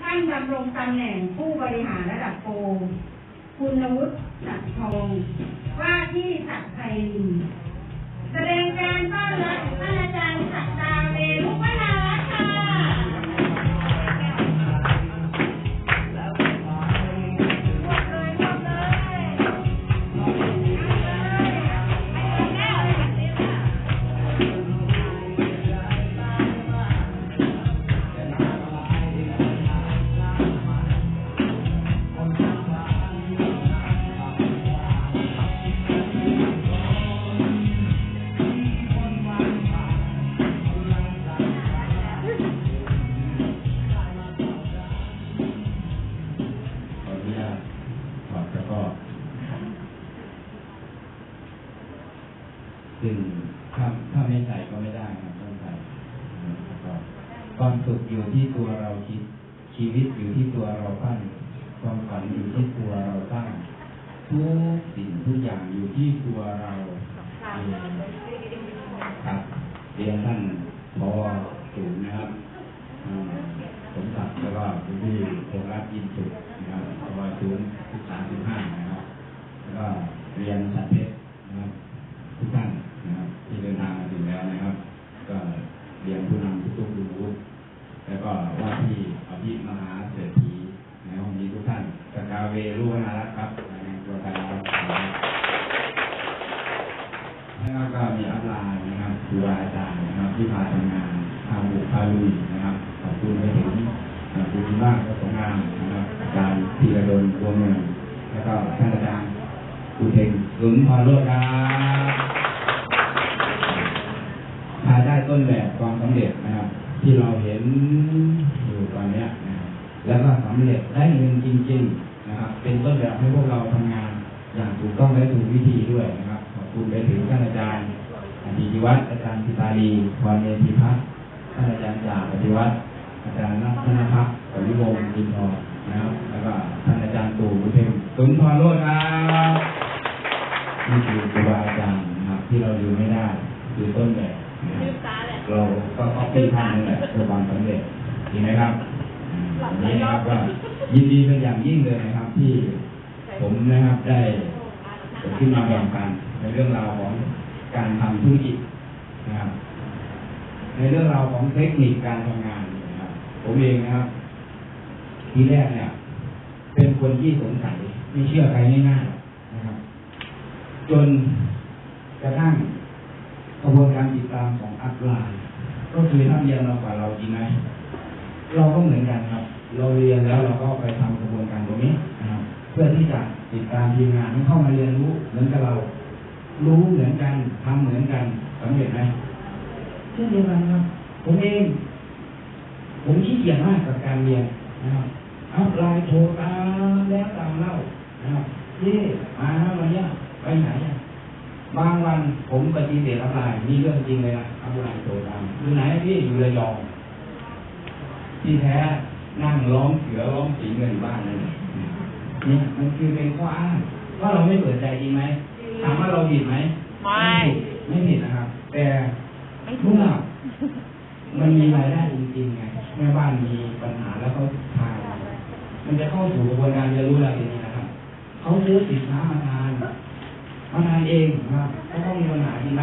ท่านดำรงตำแหน่งผู้บริหารระดับโปรคุณวุฒิสัตทองว่าที่สัตย์ไพรินทร์แสดงการต้อนรับท่านอาจารย์สัตตา ถ้าถ้าไม่ใส่ก็ไม่ได้ครับต้องใส่ความสุขอยู่ที่ตัวเราคิด ชีวิตอยู่ที่ตัวเราปั้นความฝันอยู่ที่ตัวเราสร้างทุกสิ่งทุกอย่างอยู่ที่ตัวเราครับเรียนท่านพอสูงนะครับอืมสมศักดิ์แล้วก็คุณพี่พงษ์รัตยินสุขนะครับพอสูงสามสิบห้านะครับ แล้วก็เรียนสัตว์เพรนะครับทุกท่านนะครับที่เดินทางมาถึงแล้วนะครับ ก็เรียนผู้นำทุกทุกๆรู้แล้วก็ว่าิมหาเศรษฐีในห้องนี้ทุกท่านสกาเวรุวนารัตน์ครับรายงานตัวกันครับนะครับก็มีอัพไลน์นะครับครูอาจารย์นะครับที่มาทำงานพาบุกพาลุยนะครับขอบคุณไปถึงเอ่อคุณว่างก็สงงามนะครับอาจารย์ธีรดลวงเมืองแล้วก็ท่านอาจารย์คุณเทงหลุนพอโลดครับภายได้ต้นแบบความสำเร็จนะครับ ที่เราเห็น อยู่ตอนเนี้ยนะครับแล้วก็สำเร็จได้เงินจริงๆนะครับ เป็นต้นแบบให้พวกเราทำงาน อย่างถูกต้องและถูกวิธีด้วยนะครับขอบคุณไปถึงท่านอาจารย์อธิวัฒน์อาจารย์พิตาลีพรเมธีพัฒน์ท่านอาจารย์จ่าปฏิวัฒน์อาจารย์นัทธนภักดิ์ปริวงศ์ดินทองนะครับ แล้วก็ท่านอาจารย์ตู่บุญเพ็งสุนทรโลดครับนี่คือครูบาอาจารย์นะครับที่เราลืมไม่ได้คือต้นแบบนะครับเราก็ขอบคุณท่านนั่นแหละเพื่อความสำเร็จ จริงไหมครับอืมวันนี้นะครับก็ยินดีเป็นอย่างยิ่งเลยนะครับ ที่ผมนะครับได้ขึ้นมาแบ่งปันในเรื่องราวของการทำธุรกิจนะครับในเรื่องราวของเทคนิคการทำงานนะครับผมเองนะครับ ทีแรกเนี่ย เป็นคนที่สงสัยไม่เชื่อใครง่ายๆนะครับ จนกระทั่งกระบวนการติดตามของอัพไลน์ก็คือท่านเรียนเรากว่าเราจริงไหม เราก็เหมือนกันครับ เราเรียนแล้วเราก็ไปทำกระบวนการตรงนี้นะครับเพื่อที่จะติดตามทีมงานให้เข้ามาเรียนรู้เหมือนกับเรา รู้เหมือนกันทำเหมือนกันสำเร็จไหมเช่นเดียวกันครับ ผมเอง ผมขี้เกียจมากกับการเรียนนะครับอัพไลน์โทรตามแล้วตามเล่านะครับนี่มาแล้ววันเนี้ยไปไหนอะบางวันผมปฏิเสธอัพไลน์นี่เรื่องจริงเลยนะอัพไลน์โทรตามอยู่ไหนพี่อยู่ระยอง ที่แท้นั่งร้องเสือร้องสิงกันอยู่บ้านเลยเนี่ยมันคือเป็นข้ออ้างว่าเราไม่เปิดใจจริงไหมถามว่าเราผิดไหมไม่ไม่ผิดนะครับ แต่เมื่อมันมีรายได้จริงๆไงแม่บ้านมีปัญหาแล้วเขาทานมันจะเข้าสู่กระบวนการเรียนรู้อะไรอย่างนี้นะครับเขาซื้อสินค้ามาทานมาทานเองนะครับเขาต้องมีปัญหาจริงไหม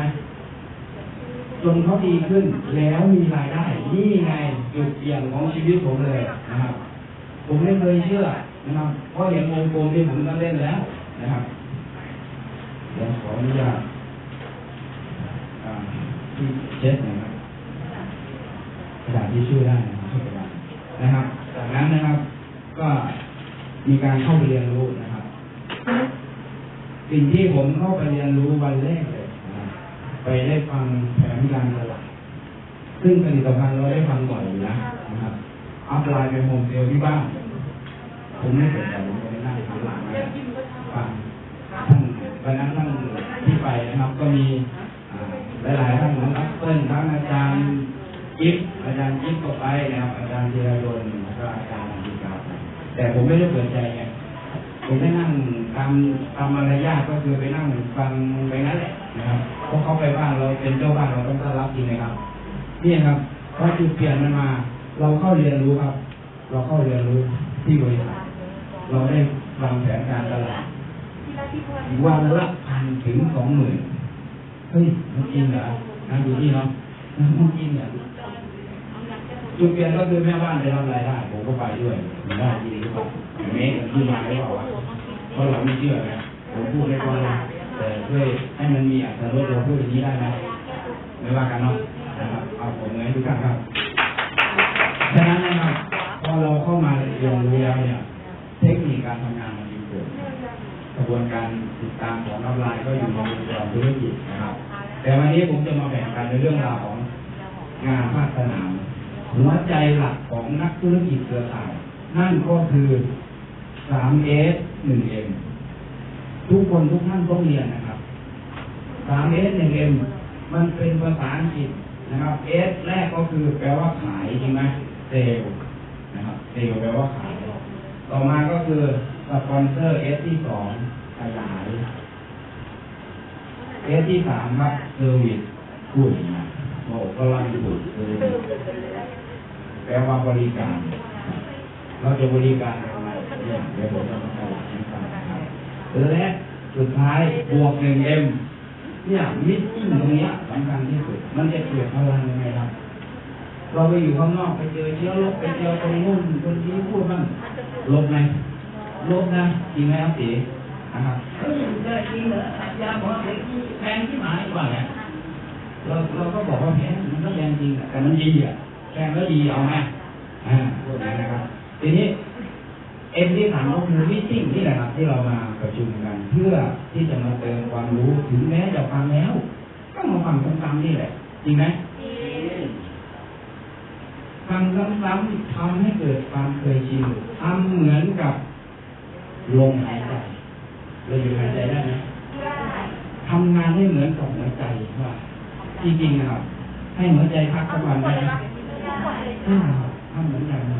จ นเขาดีขึ้น แล้วมีรายได้ นี่ไงจุดเปลี่ยนของชีวิตผมเลยนะครับ ผมไม่เคยเชื่อนะครับเพราะเห็นวงกลมที่ผมก็เล่นแล้วนะครับเดี๋ยวขออนุญาตที่เช็ดนะครับกระดาษที่ช่วยได้นะครับช่วยกระดาษนะครับ จากนั้นนะครับ ก็มีการเข้าไปเรียนรู้นะครับ สิ่งที่ผมเข้าไปเรียนรู้วันแรกเลย ไปได้ฟังแผนการตลาดซึ่งผลิตภัณฑ์เราได้ฟังบ่อยอยู่แล้วนะครับ อัพไลน์ไปโฮมเซลที่บ้าน ผมไม่สนใจผมไปนั่งทำหลังนะฟังท่านวันนั้นท่านที่ไปนะครับ ก็มีอ่าหลายๆท่านนะครับเปิ้ลทั้งอาจารย์จิ๊บอาจารย์จิ๊บก็ไปนะครับ อาจารย์ธีรดลแล้วก็อาจารย์อธิการแต่ผมไม่ได้เปิดใจไงผมได้นั่งตามตามารยาทก็คือไปนั่งฟังไปนั่นแหละนะครับ พราะเขาไปบ้านเราเป็นเจ้าบ้านเราต้องต้อนรับจริงไหมครับนี่ครับพอจุดเปลี่ยนมันมา เราเข้าเรียนรู้ครับ เราเข้าเรียนรู้ที่บริษัทเราได้วางแผนการตลาดวันละพันถึงสองหมื่นเฮ้ยมันจริงเหรอนะดูนี่เนาะมันจริงเหรอจุดเปลี่ยนก็คือแม่บ้านไปทำรายได้ผมก็ไปด้วยมันได้จริงหรือเปล่าเมตรที่มาหรือเปล่าวะเพราะเราไม่เชื่อไงผมพูดได้ก่อน แต่ช่วยให้มันมีอัตราลดเราพูดอย่างนี้ได้ไหมไม่ว่ากันเนาะนะครับเอาผมเลยทุกท่านครับฉะนั้นนะครับพอเราเข้ามาเรียนรู้แล้วเนี่ย เทคนิคการทำงานมันมีผลกระบวนการติดตามของนักลายก็อยู่ในวงจรธุรกิจนะครับ แต่วันนี้ผมจะมาแบ่งกันในเรื่องราวของงานภาคสนามหัวใจหลักของนักธุรกิจเครือข่าย นั่นก็คือ 3S 1M ทุกคนทุกท่านต้องเรียนนะครับ 3S 1M มันเป็นภาษาอังกฤษนะครับ S แรกก็คือแปลว่าขายใช่ไหมเซลล์นะครับเซลล์แปลว่าขาย ต่อมาก็คือสปอนเซอร์ S ที่สองขยาย S ที่สามครับเซอร์วิสพูดนะบอกก็ลังพูดเซอร์วิสแปลว่าบริการ เราจะบริการอะไรเนี่ยเดี๋ยวผมจะมา และสุดท้ายบวกหนึ่งเอ็มเนี่ยมิตติ้งตรงเนี้ยสำคัญที่สุด มันจะเกิดพลังยังไงครับ เราไปอยู่ข้างนอกไปเจอเชื้อโรคไปเจอคนนู้นคนนี้พูดบ้างลบไหมลบนะจริงไหมครับตีนะครับเฮ้ยได้จริงเหรอยาบอกเด็กแพงที่หมายว่าไงเราเราก็บอกว่าแพงมันก็แพงจริงอะแต่มันดีอะแพงแล้วดีเอาไหมอ่าพูดอย่างนั้นนะครับ ทีนี้ เอ็มที่สามก็คือมิ팅นี่แหละครับที่เรามาประชุมกัน เพื่อที่จะมาเติมความรู้ถึงแม้จะฟังแล้วก็มาฟังซ้ำๆนี่แหละจริงไหมฟังซ้ำๆทำให้เกิดความเคยชินทำเหมือนกับลมหายใจเราอยู่หายใจได้ไหมทำงานให้เหมือนกับหัวใจว่าจริงๆนะครับให้หัวใจพักสักวันได้ไหมอ่าทำเหมือนกันนะ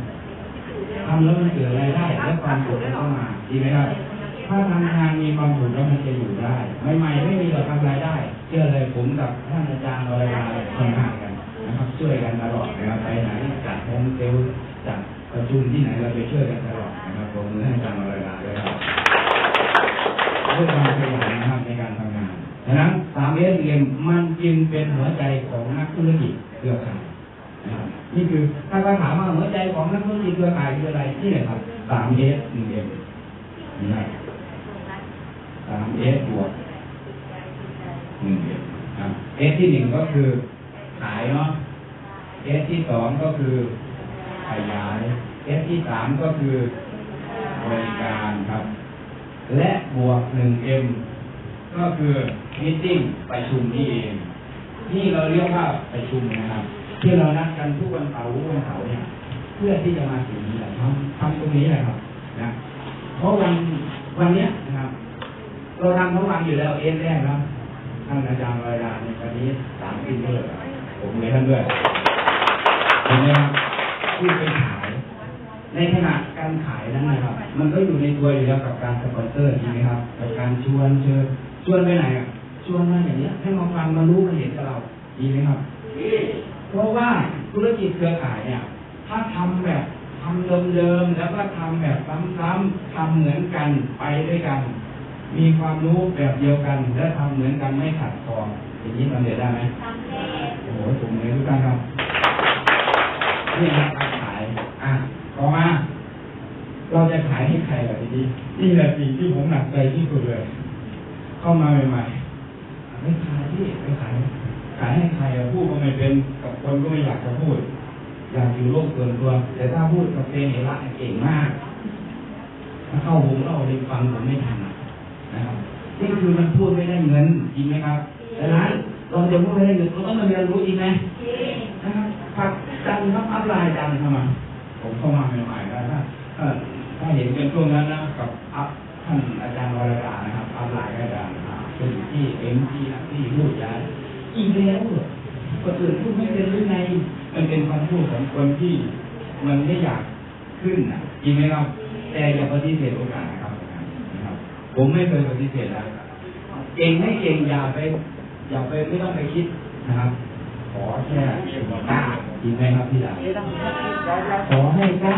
ทำแล้วมันเกิดรายได้ และความสุขมันก็มาดีไหมครับถ้าทำงานมีความสุขแล้วมันจะอยู่ได้ใหม่ๆไม่มีหรอกทำรายได้เชื่อเลยผมกับท่านอาจารย์วรยาทำงานกันนะครับช่วยกันตลอดนะครับไปไหนจัดโฮมเซลล์จัดประชุมที่ไหนเราไปช่วยกันตลอดนะครับผมมือให้อาจารย์วรยาด้วยครับด้วยความขยันนะครับในการทำงานฉะนั้นสามเอสเอ็มมันจึงเป็นหัวใจของนักธุรกิจเครือข่ายนะครับนี่คือถ้าเราถามว่าหัวใจของนักธุรกิจเครือข่ายคืออะไรนี่แหละครับ สามเอสหนึ่งเอ็มนะครับสามเอสบวกหนึ่งเอ็มเอสที่หนึ่งก็คือขายเนาะเอสที่สองก็คือขยายเอสที่สามก็คือบริการครับ และบวกหนึ่งเอ็มก็คือมิ팅ประชุมนี่เองนี่เราเรียกว่าประชุมนะครับ ที่เรานัดกันทุกวันเสาร์ทุกวันเสาร์เนี่ยเพื่อที่จะมาถึง ทำทำตรงนี้แหละครับนะเพราะวันวันเนี้ยนะครับ เราทำทั้งวันอยู่แล้วเอสแรกนะท่านอาจารย์วรดาในวันนี้สามปีเลยผมเลยท่านด้วยเห็นไหมครับที่ไปขาย ในขณะการขายนั้นนะครับ มันก็อยู่ในตัวอยู่แล้วกับการสปอนเซอร์ใช่ไหมครับกับการชวนเชิญชวนไปไหนอะชวนมาอย่างเนี้ยให้มาฟังมารู้มาเห็นกับเราดีไหมครับเพราะว่าธุรกิจเครือข่ายเนี่ย ถ้าทำแบบ ทำเดิมๆแล้วก็ทำแบบซ้ำๆทำเหมือนกันไปด้วยกัน มีความรู้แบบเดียวกัน และทำเหมือนกันไม่ขัดคออย่างนี้สำเร็จได้ไหมโอ้โหผมเลยทุกท่านครับนี่ครับการขายอะต่อมา เราจะขายให้ใครแบบนี้นี่แหละสิ่งที่ผมหนักใจที่สุดเลย เข้ามาใหม่ๆไม่ขายที่ไม่ขายขายให้ใครอะพูดก็ไม่เป็นกับคนก็ไม่อยากจะพูด อยากอยู่โลกส่วนตัว แต่ถ้าพูดกับเซนเอระเก่งมากถ้าเข้าหูเราเลยฟังผมไม่ทันนะครับนี่คือมันพูดไม่ได้เงินจริงไหมครับดังนั้นเราจะพูดไม่ได้เงินเราต้องมาเรียนรู้จริงไหมนะครับผักดันครับอัพไลน์ดันเข้ามา ผมเข้ามาใหม่ๆแล้วถ้าเอ่อถ้าเห็นเป็นช่วงนั้นนะกับอัพท่านอาจารย์วรกานะครับอัพไลน์ก็ดันะครับเป็นที่เอ็มที่ที่พูดย้าอีกแล้วเหรอคนอื่นพูดไม่เป็นหรือไง มันเป็นคำพูดของคนที่มันไม่อยากขึ้นนะจริงไหมครับ แต่อย่าปฏิเสธโอกาสนะครับนะครับ ผมไม่เคยปฏิเสธนะเก่งไม่เก่งอย่าไป อย่าไปไม่ต้องไปคิดนะครับ ขอแค่กล้าจริงไหมครับพี่ดาขอให้กล้า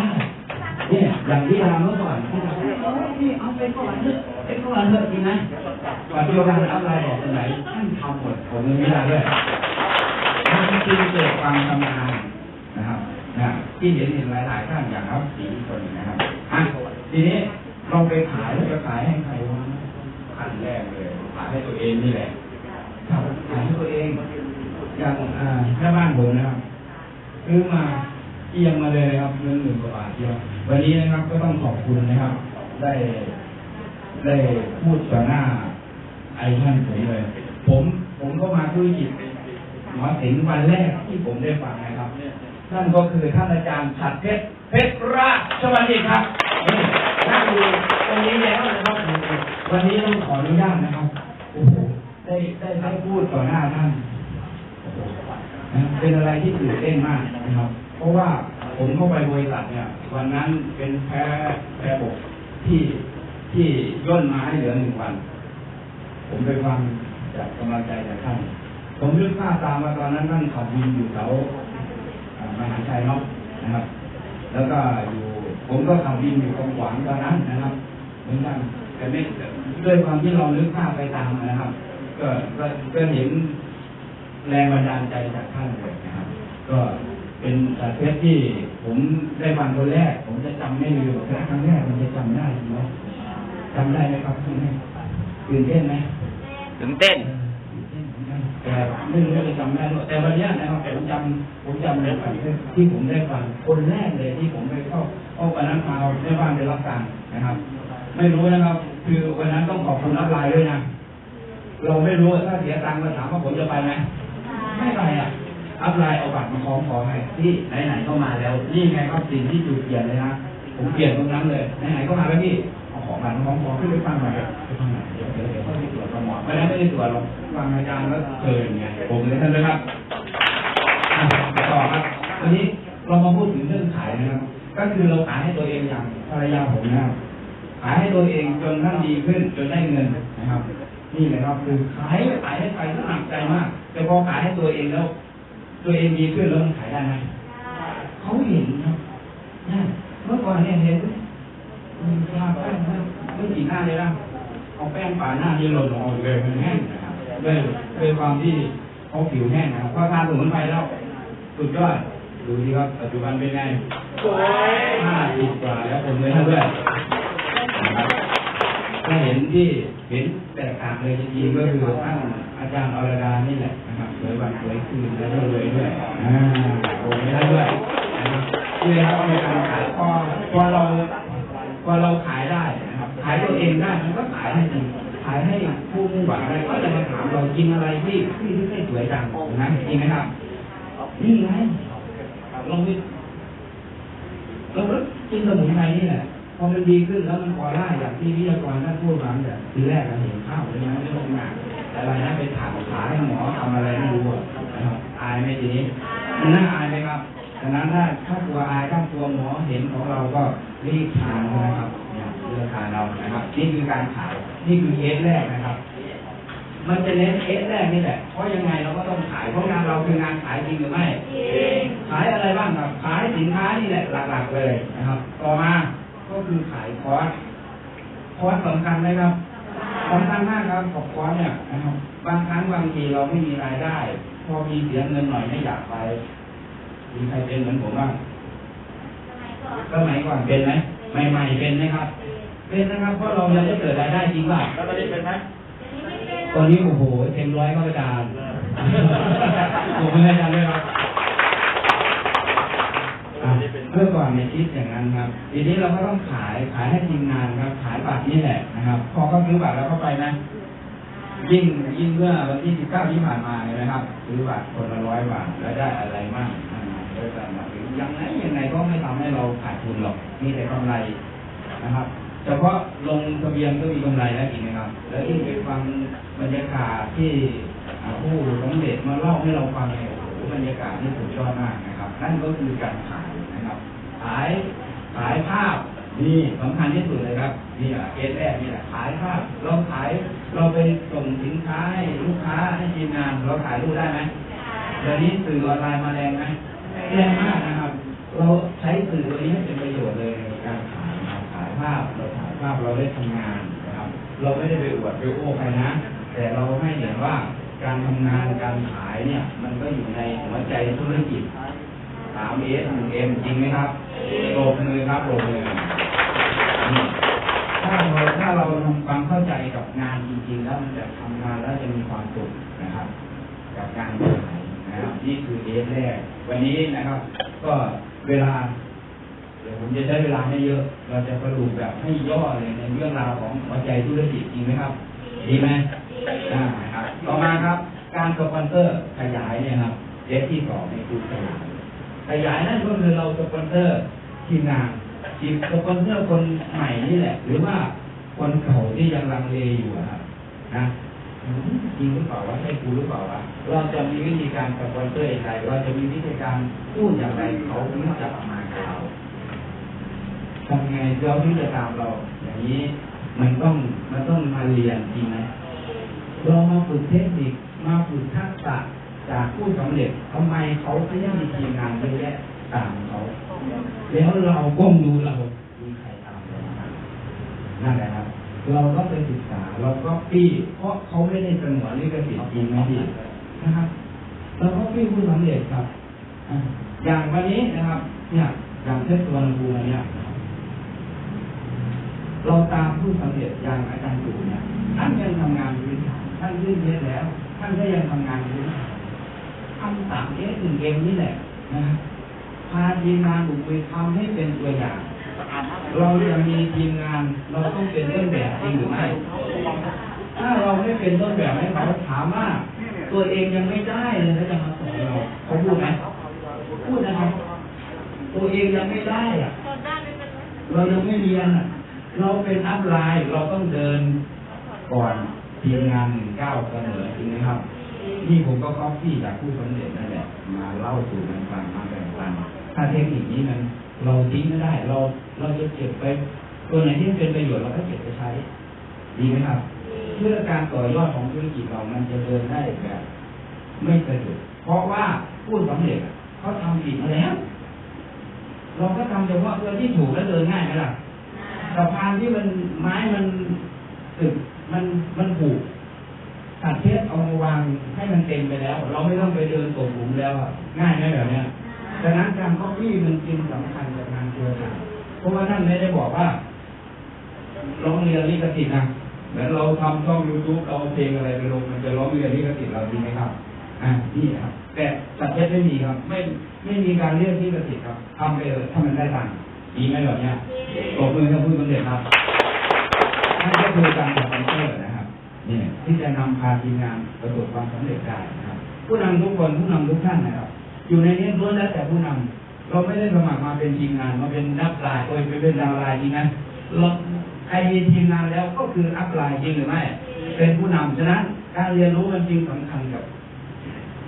เนี่ยอย่างที่ทำเมื่อก่อนที่ทำโอ้ยนี่เอาไปก่อนเถอะไปก่อนเถอะจริงไหมปัจจุบันอะไรบอกตรงไหนท่านทำหมดผมยังไม่ได้ด้วย มันจึงเกิดความชำนาญนะครับนะที่เห็นเห็นหลาย ๆ ท่านอย่างครับสี่คนนะครับอะทีนี้เราไปขายเราจะขายให้ใครวะขั้นแรกเลยขายให้ตัวเองนี่แหละครับขายให้ตัวเองอย่างอ่าแม่บ้านผมนะครับซื้อมาเอียงมาเลยนะครับเงินหมื่นกว่าบาทเดียววันนี้นะครับก็ต้องขอบคุณนะครับ ได้ได้พูดต่อหน้าไอ้ท่านผมเลย ผมผมก็มาธุรกิจ มอสิงวันแรกที่ผมได้ฟังนะครับนั่นก็คือท่านอาจารย์ฉัดเพชรเพชรราชสวัสดีครับนั่งอยู่ตรงนี้แล้วนะครับวันนี้ต้องขออนุญาตนะครับโอ้โหได้ได้ได้พูดต่อหน้าท่านเป็นอะไรที่ตื่นเต้นมากนะครับ เพราะว่าผมเข้าไปบริษัทเนี่ย วันนั้นเป็นแพ้แพ้บกที่ที่ย่นมาให้เหลือหนึ่งวัน ผมไปฟังจากกำลังใจจากท่าน ผมนึกภาพตามว่าตอนนั้นท่านขับวินอยู่แถวอ่ามหาชัยเนาะนะครับ แล้วก็อยู่ ผมก็ขับวินอยู่ตรงขวางตอนนั้นนะครับเหมือนกันแต่ไม่ด้วยความที่เรานึกภาพไปตามนะครับ ก็ก็เห็นแรงบันดาลใจจากท่านเลยนะครับ ก็เป็นสัตว์เพชรที่ผมได้ฟังคนแรก ผมจะจำไม่ลืมครั้งแรกมันจะจำได้ไหมจำได้ไหมครับคุณแม่ตื่นเต้นไหมตื่นเต้น แต่ไม่รู้ว่าจะจำได้หรือแต่วันนี้นะครับผมจำผมจำในฝันที่ผมได้ฟังคนแรกเลยที่ผมไปเข้าเข้าวันนั้นมาแม่บ้านไปรับการนะครับ ไม่รู้นะครับ คือวันนั้นต้องขอบคุณอัพไลน์ด้วยนะเราไม่รู้ถ้าเสียตังค์มาถามว่าผมจะไปไหมไม่ไปอะอัพไลน์เอาบัตรมาคล้องขอให้ที่ไหนๆก็มาแล้ว นี่ไงครับสิ่งที่จุดเปลี่ยนเลยนะผมเปลี่ยนตรงนั้นเลยไหนๆก็มาแล้วพี่เอาของบัตรมาคล้องขอขึ้นไปฟังหน่อยไปฟังหน่อยเดี๋ยวเดี๋ยวเดี๋ยวเขา ไม่ได้ไม่ได้ตรวจหรอกฟังอาจารย์แล้วเชิญไงผมเลยท่านเลยครับต่อครับวันนี้เรามาพูดถึงเรื่องขายนะครับ ก็คือเราขายให้ตัวเองอย่างภรรยาผมนะครับขายให้ตัวเองจนท่านดีขึ้นจนได้เงินนะครับ นี่แหละครับคือขายขายให้ใครก็หนักใจมากแต่พอขายให้ตัวเองแล้ว ตัวเองดีขึ้นแล้วมันขายได้ไหมเขาเห็นครับนะเมื่อก่อนเนี่ยเห็นมันทาแป้ไม่กี่หน้าเลยนะ เอาแป้งป่าหน้าที่หล่นลงมาเลยมันแห้งนะครับด้วยด้วยความที่เขาผิวแห้งนะครับพอทานสมุนไพรแล้วสุดยอดดูสิครับปัจจุบันเป็นไงสวยห้าสิบกว่าแล้วผมเลยท่านด้วยนะครับถ้าเห็นที่เห็นแตกต่างเลยจริงๆก็คือท่านอาจารย์อรดานี่แหละนะครับสวยวันสวยคืนแล้วก็รวยด้วยอ่าโอ้ไม่ได้ด้วยนะครับนี่เลยครับในการขายพอพอเราพอเราขายได้นะครับขายตัวเองได้มันก็ขายให้จริงขายให้ผู้มุ่งหวังอะไรก็จะมาถามเรากินอะไรที่ที่ไม่สวยจังนะจริงไหมครับนี่ไงลองไปเราก็กินสมุนไพรนี่แหละพอมันดีขึ้นแล้วมันพอได้อย่างที่วิทยากรท่านพูดมาแต่ยทีแรกเราเห็นข้าวเลยนะไม่ต้องงานแต่อะไรนะไปถามขาให้หมอทำอะไรไม่รู้อะนะครับอายไหมทีนี้นน่าอายไหมครับ ดังนั้นถ้าถ้ากลัวอายถ้ากลัวหมอเห็นของเราก็รีบทานนะครับเนี่ยเลือกทานเรานะครับ นี่คือการขายนี่คือเคสแรกนะครับ มันจะเน้นเคสแรกนี่แหละเพราะยังไงเราก็ต้องขายเพราะงานเราคืองานขายจริงหรือไม่ขายอะไรบ้างครับขายสินค้านี่แหละหลักๆเลยนะครับ ต่อมาก็คือขายคอร์สคอร์สสำคัญไหมครับสำคัญมากครับกับคอร์สเนี่ยนะครับบางครั้งบางทีเราไม่มีรายได้ พอมีเสียเงินหน่อยไม่อยากไป มีใครเป็นเหมือนผมบ้างสมัยก่อนเป็นไหมใหม่ๆเป็นไหมครับ เป็นนะครับเพราะเรายังไม่เกิดรายได้จริงป่ะแล้วตอนนี้เป็นไหมตอนนี้โอ้โหเต็มร้อยก็อาจารย์ผมไม่ได้อาจารย์ด้วยครับอะเมื่อก่อนเนี่ยคิดอย่างนั้นครับทีนี้เราก็ต้องขายขายให้ทีมงานครับ ขายบัตรนี่แหละนะครับ พอเขาซื้อบัตรแล้วเขาไปนะยิ่งยิ่งเมื่อวันที่19ที่ผ่านมาเนี่ยนะครับ ซื้อบัตรคนละร้อยบาทแล้วได้อะไรบ้า งอ่าได้แต่บัตรยังไงยังไงก็ไม่ทำให้เราขาดทุนหรอกมีแต่กำไรนะครับเฉพาะลงทะเบียนก็มีกำไรแล้วอีกนะครับ แล้วยิ่งไปฟังบรรยากาศที่อ่าผู้สมเด็จมาเล่าให้เราฟังเนี่ยโอ้โหบรรยากาศนี่สุดยอดมากนะครับ นั่นก็คือการขายนะครับขายขายภาพนี่สำคัญที่สุดเลยครับนี่แหละเคสแรกนี่แหละขายภาพเราขายเราไปส่งสินค้าให้ลูกค้าให้ทีมงานเราขายรูปได้ไหมเดี๋ยวนี้สื่อออนไลน์มาแรงไหม แรงมากนะครับ เราใช้สื่อตัวนี้ให้เป็นประโยชน์เลยในการาพเราได้ทำงานนะครับ เราไม่ได้ไปอวดไปโอ้ใครนะ แต่เราให้เห็นว่าการทำงานการขายเนี่ย มันก็อยู่ในหัวใจธุรกิจสามเอสหนึ่งเอ็มจริงไหมครับโปรบมือครับโปรบมือนี่ถ้าเราถ้าเราทำความเข้าใจกับงานจริง ๆ แล้วมันจะทำงานแล้วจะมีความสุขนะครับ กับการขาย นะครับนี่คือเอสแรก วันนี้นะครับ ก็เวลา เดี๋ยวผมจะใช้เวลาไม่เยอะ เราจะสรุปแบบให้ย่อเลยในเรื่องราวของหัวใจธุรกิจจริงไหมครับ ดีไหมอ่าครับ ต่อมาครับ การสปอนเซอร์ขยายเนี่ยครับเอสที่สองในคือขยายขยายนั่นก็คือเราสปอนเซอร์ทีมงานทีมสปอนเซอร์คนใหม่นี่แหละ หรือว่าคนเก่าที่ยังลังเลอยู่ครับนะ จริงหรือเปล่าวะใช่กูหรือเปล่าวะเราจะมีวิธีการสปอนเซอร์อย่างไรเราจะมีวิธีการพูดอย่างไรเขาถึงจะมากับเราทำไงเราถึงจะตามเรา อย่างนี้มันต้องมันต้องมาเรียนจริงไหมเรามาฝึกเทคนิคมาฝึกทักษะจากผู้สำเร็จทำไมเขาถึงมีทีมงานเยอะแยะตามเขา แล้วเราก้มดูเรามีใครตามเราบ้างนั่นแหละครับ เราก็ไปศึกษา เราก็ปี้เพราะเขาไม่ได้สนวนลิขสิทธิ์จริงไหมพี่นะครับเราก็ปี้ผู้สำเร็จครับอย่างวันนี้นะครับ เนี่ยอย่างเช่นตัวนันทูเนี่ยเราตามผู้สำเร็จอย่างอาจารย์ตู่เนี่ยท่านยังทำงานพื้นฐานท่านยื่นเยอะแล้ว ท่านก็ยังทำงานพื้นฐานทำสามเอสหนึ่งเกมนี่แหละนะครับพาทีมงานบุกไปทำให้เป็นตัวอย่าง เราจะมีทีมงานเราต้องเป็นต้นแบบจริงหรือไม่ ถ้าเราไม่เป็นต้นแบบให้เขาถามว่าตัวเองยังไม่ได้เลยแล้วจะมาสอนเราเขาพูดไหมพูดนะครับ ตัวเองยังไม่ได้อะเรายังไม่เรียนเราเป็นอัพไลน์เราต้องเดินก่อนทีมงานหนึ่งเก้าเสมอจริงไหมครับนี่ผมก็ก๊อปปี้จากผู้สำเร็จนั่นแหละมาเล่าสู่กันฟังมาแบ่งปันถ้าเทคนิคนี้มันเราทิ้งไม่ได้ เราเราจะเก็บไปตัวไหนที่เป็นประโยชน์เราก็เก็บไปใช้ ดีไหมครับ เพื่อการต่อยอดของธุรกิจเรามันจะเดินได้แบบไม่สะดุดเพราะว่าผู้สำเร็จเขาทำผิดมาแล้ว เราก็ทำเฉพาะตัวที่ถูกแล้วเดินง่ายไหมล่ะสะพานที่มันไม้มันตึกมันมันผูกตัดเทปเอามาวางให้มันเต็มไปแล้ว เราไม่ต้องไปเดินตกหลุมแล้วอะง่ายไหมแบบเนี้ยดังนั้นการก๊อปปี้มันจึงสำคัญกับงานเครือข่ายเพราะว่าท่านไม่ได้บอกว่าร้องเรียนลิขสิทธิ์นะ เหมือนเราทำช่องยูทูบเราเอาเพลงอะไรไปลงมันจะร้องเรียนลิขสิทธิ์เราจริงไหมครับ อ่านี่ครับ แต่ตัดเทปไม่มีครับ ไม่ไม่มีการเรียกลิขสิทธิ์ครับทำไปเลยถ้ามันได้ตังค์ดีไหมแบบเนี้ยตบมือกับผู้สำเร็จครับนั่นก็คือการสปอนเซอร์นะครับเนี่ยที่จะนำพาทีมงานประสบความสำเร็จได้นะครับ ผู้นำทุกคนผู้นำทุกท่านนะครับ อยู่ในนี้ล้วนแล้วแต่ผู้นำเราไม่ได้สมัครมาเป็นทีมงานมาเป็นนักไลน์โดยไปเป็นดาวไลน์จริงนะเรา ใครมีทีมงานแล้วก็คืออัพไลน์จริงหรือไม่ เป็นผู้นำฉะนั้นการเรียนรู้มันจึงสำคัญกับ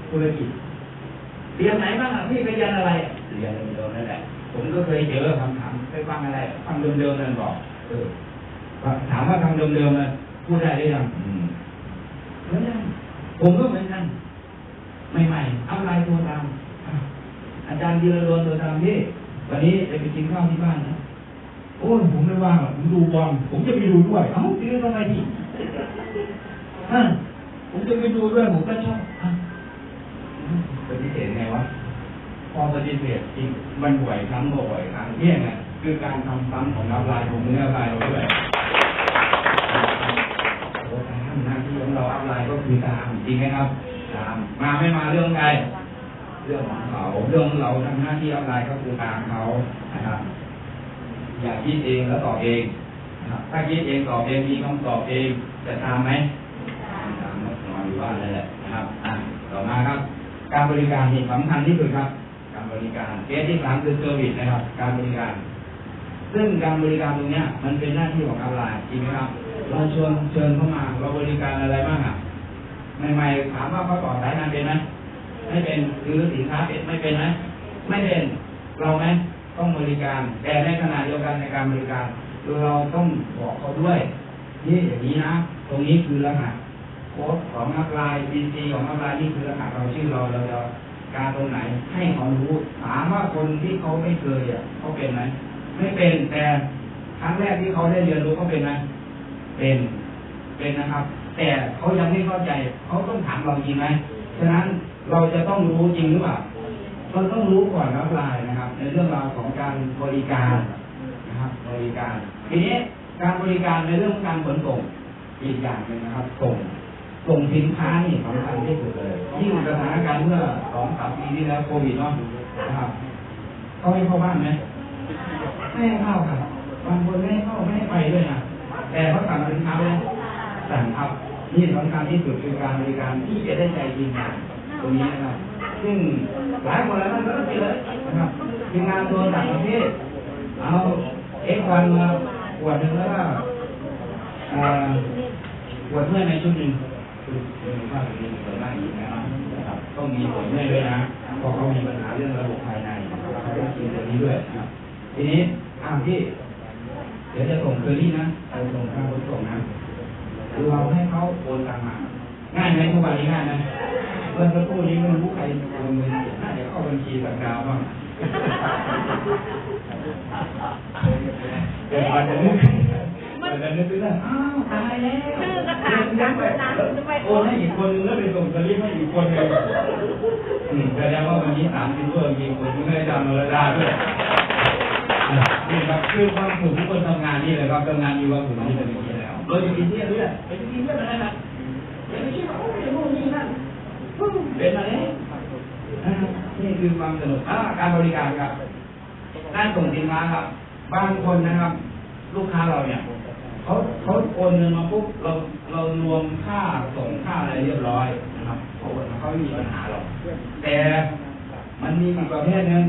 ธุรกิจเรียนไหนบ้างอะพี่ไปเรียนอะไรเรียนเดิมๆนั่นแหละผมก็เคยเจอคำถามไปฟังอะไรฟังเดิมๆนั่นบอกเออถามว่าทำเดิมๆเลยพูดได้หรือยังอืมแล้วยังผมก็เหมือนกันใหม่ๆเอาไลน์โทรตามอะอาจารย์ดีระโดนโทรตามพี่วันนี้จะไปกินข้าวที่บ้านนะ โอ้ยผมไม่ว่างหรอกผมดูบอลผมจะไปดูด้วย เอ้าดีทำไมพี่ฮะผมจะไปดูด้วยผมก็ชอบปฏิเสธไงวะพอปฏิเสธจริงมันบ่อยครั้งบ่อยครั้งเนี่ยไงคือการทำซ้ำของนับลายผมเนื้อลายเราด้วยโอ้ตามหน้าที่ของเราอัพไลน์ก็คือตามจริงไหมครับตามมาไม่มาเรื่องใครเรื่องของเขาเรื่องของเราทำหน้าที่อัพไลน์ก็คือตามเขานะครับ อย่าคิดเองแล้วตอบเองนะครับถ้าคิดเองตอบเองมีคำตอบเองจะตามไหมตามนอนอยู่บ้านนั่นแหละนะครับอะต่อมาครับ การบริการนี่สำคัญที่สุดครับ การบริการเคสที่สามคือเซอร์วิสนะครับ การบริการ ซึ่งการบริการตรงเนี้ย มันเป็นหน้าที่ของออนไลน์จริงไหมครับ เราชวนเชิญเข้ามาเราบริการอะไรบ้างอะใหม่ๆถามว่าเขาต่อสายงานเป็นไหมไม่เป็นซื้อสินค้าเป็นไม่เป็นไหมไม่เป็นเราไหม ต้องบริการ แต่ในขณะเดียวกันในการบริการ เราต้องบอกเขาด้วย นี่อย่างนี้นะ ตรงนี้คือรหัสโค้ดของอัพไลน์บีซีของอัพไลน์นี่คือรหัสเราชื่อเราเราจะการตรงไหนให้เขารู้ถามว่าคนที่เขาไม่เคยอะเขาเป็นไหมไม่เป็นแต่ครั้งแรกที่เขาได้เรียนรู้เขาเป็นไหมเป็นเป็นนะครับ แต่เขายังไม่เข้าใจ เขาต้องถามเราจริงไหมฉะนั้นเราจะต้องรู้จริงหรือเปล่าเราต้องรู้ก่อนรับไลน์น ในเรื่องราวของการบริการนะครับบริการ ทีนี้การบริการในเรื่องของการขนส่งอีกอย่างหนึ่งนะครับ ส่งส่งสินค้านี่สำคัญที่สุดเลยยิ่งสถานการณ์เมื่อสองสามปีที่แล้วโควิดเนาะนะครับเขาให้เข้าบ้านไหมไม่ให้เข้าครับบางคนไม่ให้เข้าไม่ให้ไปด้วยนะแต่เขาสั่งสินค้าเลยสั่งครับนี่สำคัญที่สุดคือการบริการที่จะได้ใจจริงตรงนี้นะครับซึ่งหลายคนแล้วนั่นก็เจอนะครับ ทีมงานตัวต่างประเทศเอาเอ็กวันมาขวดหนึ่งแล้วก็ขวดเมื่อในชุดหนึ่งคือคือว่าจะมีผลมากอีกนะครับต้องมีผลเมื่อยด้วยนะเพราะเขามีปัญหาเรื่องระบบภายในเขาต้องกินตัวนี้ด้วยครับทีนี้อ้าวพี่เดี๋ยวจะส่งเคอรี่นะไปส่งทางขนส่งนะเราให้เขาโอนตังมาง่ายไหมทุกวันนี้ง่ายไหมเมื่อสักครู่นี้ไม่รู้ใครโอนเงินน่าจะเข้าบัญชีสักดาวบ้าง เดี๋ยวมันจะนึกมันจะนึกได้อ้าวตายแล้วชื่อกระถางน้ำน้ำจะไปโอนให้อีกคนนึงแล้วไปส่งสลิปให้อีกคนนึงอืมแสดงว่าวันนี้สามสิบตัวจริงคนที่ไม่ได้จำเลยได้ด้วยนี่ครับคือความสุขทุกคนทำงานนี่เลยครับทำงานมีความสุขนี่เป็นอย่างนี้แล้วเราจะกินเที่ยวด้วยไปกินเที่ยวอะไรนะอย่าไปคิดว่าโอ้ยนู่นนี่นั่นเป็นอะไรนะครับ นี่คือความสนุกอ่าการบริการครับด้านส่งสินค้าครับ บางคนนะครับ ลูกค้าเราเนี่ยเขาเขาโอนเงินมาปุ๊บเราเรารวมค่าส่งค่าอะไรเรียบร้อยนะครับเขาโอนมาเขาไม่มีปัญหาหรอกแต่มันมีอีกประเภทหนึ่ง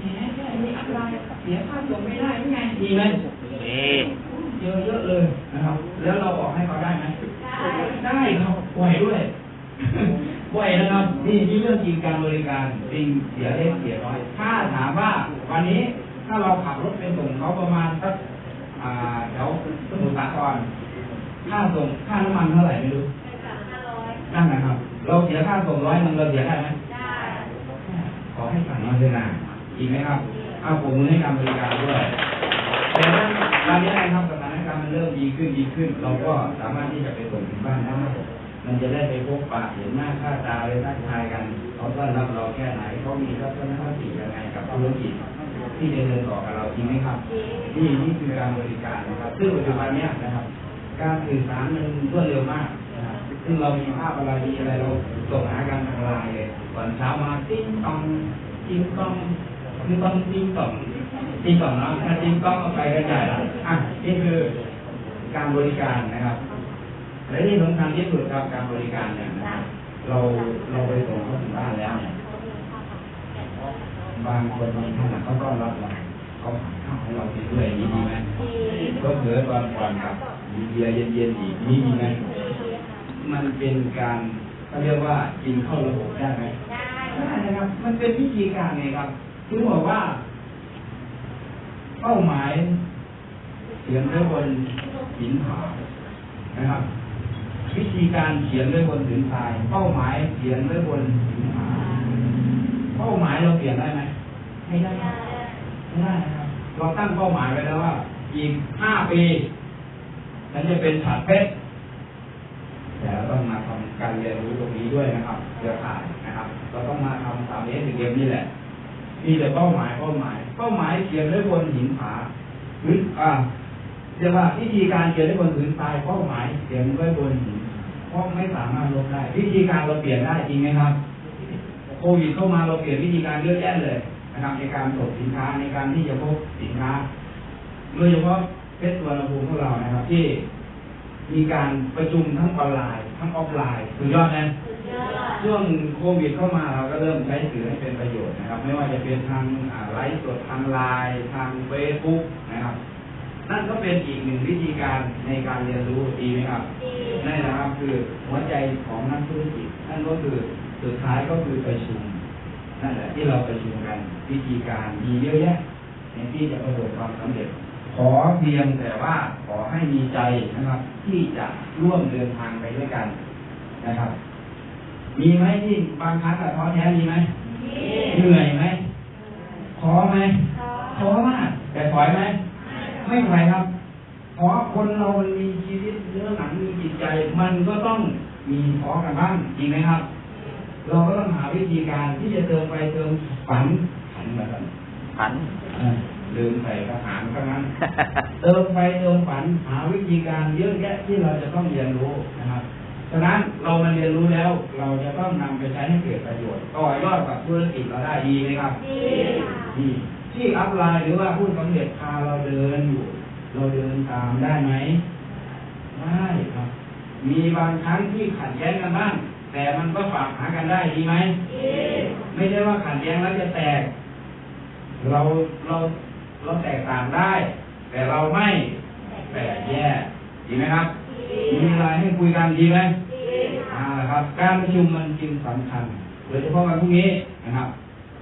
แหมแค่นี้อะไรเสียค่าส่งไม่ได้ยังไงมีไหมมีเยอะเยอะๆเลยนะครับ แล้วเราบอกให้เขาได้ไหมได้ครับปล่อยด้วย ปล่อยนะครับนี่นี่เรื่องจริงการบริการจริงเสียเล็กเสียน้อย ถ้าถามว่าวันนี้ถ้าเราขับรถไปส่งเขาประมาณสักอ่าแถวสมุทรสาครค่าส่งค่าน้ำมันเท่าไหร่ไม่รู้นั่นนะครับ เราเสียค่าส่งร้อยหนึงเราเสียได้ไหมขอให้สั่งมาเถอะนะอีกไหมครับเอาผมมือให้การบริการด้วยแต่ว่าตอนนี้นะครับสถานการณ์มันเริ่มดีขึ้นดีขึ้น เราก็สามารถที่จะไปส่งถึงบ้านได้ มันจะได้ไปพบปะเห็นหน้าค่าตาเลยทักทายกันเขาต้อนรับเราแค่ไหนเขามีทัศนคติยังไงกับธุรกิจที่จะเดินต่อกับเราจริงไหมครับ นี่นี่คือการบริการนะครับ ซึ่งปัจจุบันเนี้ยนะครับ การสื่อสารมันรวดเร็วมากนะครับซึ่งเรามีภาพอะไรมีอะไรเราส่งหากันทางไลน์เลยก่อนเช้ามาติ้งตองติ้งตองติ้งตองติ้งตองติ้งตองเนาะถ้าติ้งตองก็ไปกันใหญ่ละอะนี่คือการบริการนะครับ และที่สำคัญที่สุดครับการบริการเนี่ยนะครับเราเราไปส่งเขาถึงบ้านแล้วเนี่ยบางคนบางท่านน่ะเขาต้อนรับเราเขาหาข้าวให้เรากินด้วยอย่างนี้ดีไหมก็เผื่อตอนก่อนกับมีเบียร์เย็นๆอีกนี่ดีไหมมันเป็นการเขาเรียกว่ากินเข้าระบบได้ไหมได้นะครับ มันเป็นวิธีการไงครับถึงบอกว่า เป้าหมายเขียนไว้บนหินผานะครับ วิธีการเขียนไว้บนผืนทราย เป้าหมายเขียนไว้บนผืนผาเป้าหมายเราเปลี่ยนได้ไหมไม่ได้ไม่ได้ครับเราตั้งเป้าหมายไว้แล้วว่า อีกห้าปีฉันจะเป็นฉัดเพชรแต่เราต้องมาทำการเรียนรู้ตรงนี้ด้วยนะครับเครือข่ายนะครับเราต้องมาทำสามเอสเกมนี่แหละมีแต่เป้าหมายเป้าหมาย เป้าหมายเขียนไว้บนหินผาพื้นอ่าเรียกว่าวิธีการเขียนไว้บนพื้นทรายเป้าหมายเขียนไว้บนหิน เพราะไม่สามารถลบได้ วิธีการเราเปลี่ยนได้จริงไหมครับ โควิดเข้ามาเราเปลี่ยนวิธีการเยอะแยะเลยนะครับในการส่งสินค้าในการที่จะพบสินค้าโดยเฉพาะเพชรตัวระภูมิของเรานะครับ ที่มีการประชุมทั้งออนไลน์ทั้งออฟไลน์สุดยอดนะช่วงโควิดเข้ามาเราก็เริ่มใช้สื่อให้เป็นประโยชน์นะครับ ไม่ว่าจะเป็นทางอ่าไลฟ์สดทางไลน์ทางเฟซบุ๊กนะครับ นั่นก็เป็นอีกหนึ่งวิธีการในการเรียนรู้ดีไหมครับนั่นนะครับคือหัวใจของนักธุรกิจนั่นก็คือสุดท้ายก็คือประชุมนั่นแหละที่เราประชุมกัน วิธีการมีเยอะแยะในที่จะประสบความสำเร็จ ขอเพียงแต่ว่าขอให้มีใจนะครับ ที่จะร่วมเดินทางไปด้วยกันนะครับ มีไหมที่บางครั้งอะท้อแท้มีไหมเหนื่อยไหมท้อไหมท้อมากแต่ถอยไหม ไม่ไหวครับ เพราะคนเรามันมีชีวิตเนื้อหนังมีจิตใจ มันก็ต้องมีท้อกันบ้างจริงไหมครับ เราก็ต้องหาวิธีการที่จะเติมไปเติมฝันฝันแบบนั้นผันเออลืมใส่กระถางก็นั้น เติมไปเติมฝันหาวิธีการเยอะแยะที่เราจะต้องเรียนรู้นะครับฉะนั้นเรามาเรียนรู้แล้ว เราจะต้องนำไปใช้ให้เกิดประโยชน์ต่อยอดกับธุรกิจเราได้ดีไหมครับดี ที่อัพไลน์หรือว่าผู้สำเร็จพาเราเดินอยู่ เราเดินตามได้ไหมได้ครับ มีบางครั้งที่ขัดแย้งกันบ้างแต่มันก็ปรับหากันได้ดีไหมไม่ใช่ว่าขัดแย้งแล้วจะแตก เราเราเราแตกต่างได้ แต่เราไม่แตกแยกดีไหมครับ มีอะไรให้คุยกันดีไหมอ่าครับ การประชุมมันจึงสำคัญโดยเฉพาะวันพรุ่งนี้นะครับ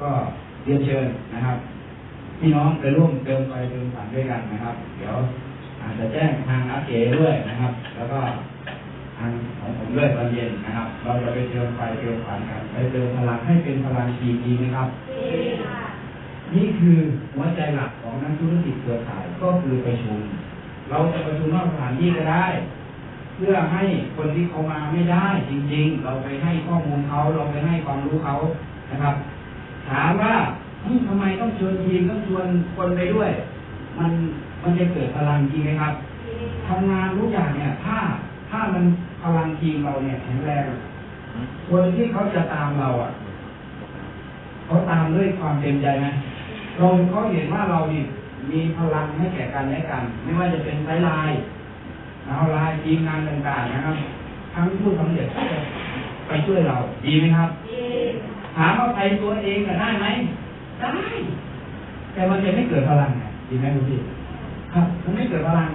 ก็เรียนเชิญนะครับ พี่น้องไปร่วมเติมไฟเติมฝันด้วยกันนะครับ เดี๋ยวอาจจะแจ้งทางอาเกด้วยนะครับ แล้วก็ทางของผมด้วยตอนเย็นนะครับ เราจะไปเติมไฟเติมฝันกันไปเติมพลังให้เป็นพลังทีดีนะครับนี่คือหัวใจหลักของนักธุรกิจเครือข่ายก็คือประชุม เราจะประชุมนอกสถานที่ก็ได้ เพื่อให้คนที่เขามาไม่ได้จริง ๆ เราไปให้ข้อมูลเขาเราไปให้ความรู้เขานะครับ ถามว่า เฮ้ยทำไมต้องชวนทีมต้องชวนคนไปด้วย มันมันจะเกิดพลังจริงไหมครับทำงานทุกอย่างเนี่ย ถ้าถ้ามันพลังทีมเราเนี่ยแข็งแรงคนที่เขาจะตามเราอะเขาตามด้วยความเต็มใจไหมเราเขาเห็นว่าเรานี่มีพลังให้แก่กันและกัน ไม่ว่าจะเป็นไซไลน์เอาไลน์ทีมงานต่างๆนะครับ ทั้งผู้สำเร็จก็จะไปช่วยเรา ดีไหมครับ ถามว่าไปตัวเองก็ได้ไหม ได้แต่มันจะไม่เกิดพลังไงดีไหมคุณพี่ครับมันไม่เกิดพลัง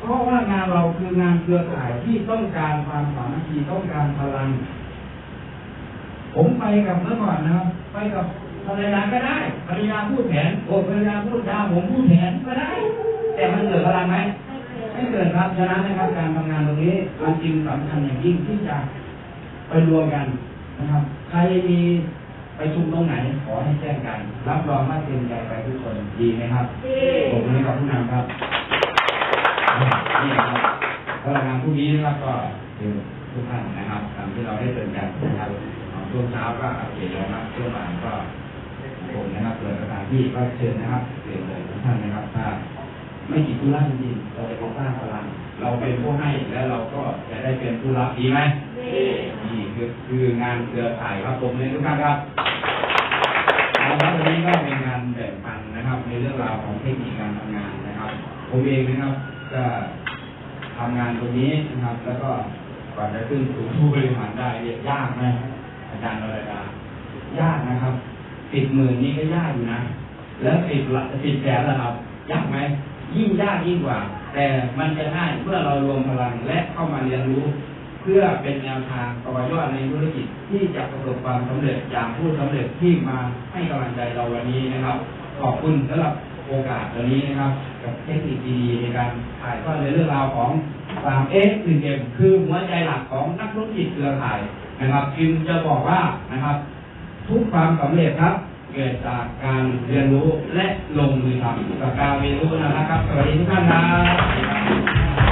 เพราะว่างานเราคืองานเครือข่ายที่ต้องการความสามัคคีต้องการพลัง ผมไปกับเมื่อก่อนนะครับ ไปกับภรรยาก็ได้ภรรยาพูดแผนโอ้ภรรยาพูดยาผมพูดแผนก็ได้ แต่มันเกิดพลังไหมไม่เกิดครับฉะนั้นนะครับการทำงานตรงนี้มันจริงสำคัญอย่างยิ่งที่จะไปรวมกันนะครับ ใครมี ไปชุมตรงไหนขอให้แจ้งกัน รับรองว่าเต็มใจไปทุกคนดีไหมครับผมให้กับผู้นำครับนี่ครับพลังงานพรุ่งนี้นะครับก็คือทุกท่านนะครับตามที่เราได้เตือนกันนะครับช่วงเช้าก็โอเคแล้วครับช่วงบ่ายก็ผมนะครับเปิดสถานที่ก็เชิญนะครับเรียนเลยทุกท่านนะครับถ้าไม่จิตธุระจริงๆเราจะไปสร้างพลัง เราเป็นผู้ให้และเราก็จะได้เป็นผู้รับดีไหมนี่คือคืองานเครือข่ายครับผมเลยทุกท่านครับเอาละวันนี้ก็เป็นงานแบ่งปันนะครับ ในเรื่องราวของเทคนิคการทำงานนะครับ ผมเองนะครับก็ทำงานตรงนี้นะครับ แล้วก็กว่าจะขึ้นสู่ผู้บริหารได้เนี่ยยากไหมอาจารย์วรดายากนะครับสิบหมื่นนี่ก็ยากอยู่นะ แล้วสิบละสิบแสนละครับยากไหมยิ่งยากยิ่งกว่า แต่มันจะง่ายเมื่อเรารวมพลังและเข้ามาเรียนรู้ เพื่อเป็นแนวทางต่อยอดในธุรกิจที่จะประสบความสำเร็จอย่างผู้สำเร็จที่มาให้กำลังใจเราวันนี้นะครับ ขอบคุณสำหรับโอกาสวันนี้นะครับ กับเทคนิคดีๆในการถ่ายทอดในเรื่องราวของ3 S 1 M คือหัวใจหลักของนักธุรกิจเครือข่ายนะครับจึงจะบอกว่านะครับ ทุกความสำเร็จครับ เกิดจากการเรียนรู้และลงมือทำกับการเรียนรู้นะครับ สวัสดีทุกท่านครับ